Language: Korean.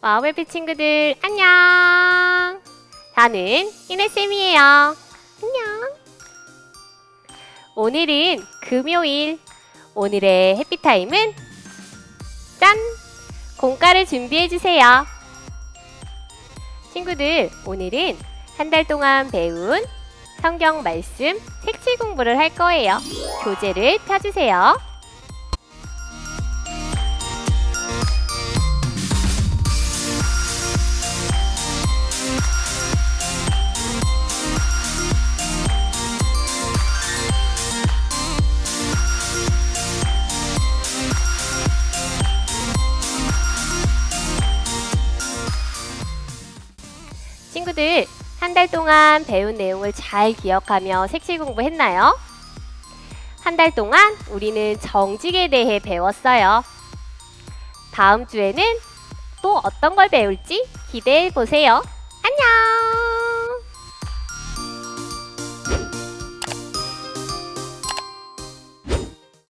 마음의빛 친구들 안녕. 나는 이네쌤이에요. 안녕. 오늘은 금요일. 오늘의 해피타임은 짠! 공과를 준비해주세요. 친구들, 오늘은 한 달 동안 배운 성경 말씀 색칠 공부를 할 거예요. 교재를 펴주세요. 친구들, 한 달 동안 배운 내용을 잘 기억하며 색칠 공부했나요? 한 달 동안 우리는 정직에 대해 배웠어요. 다음 주에는 또 어떤 걸 배울지 기대해 보세요.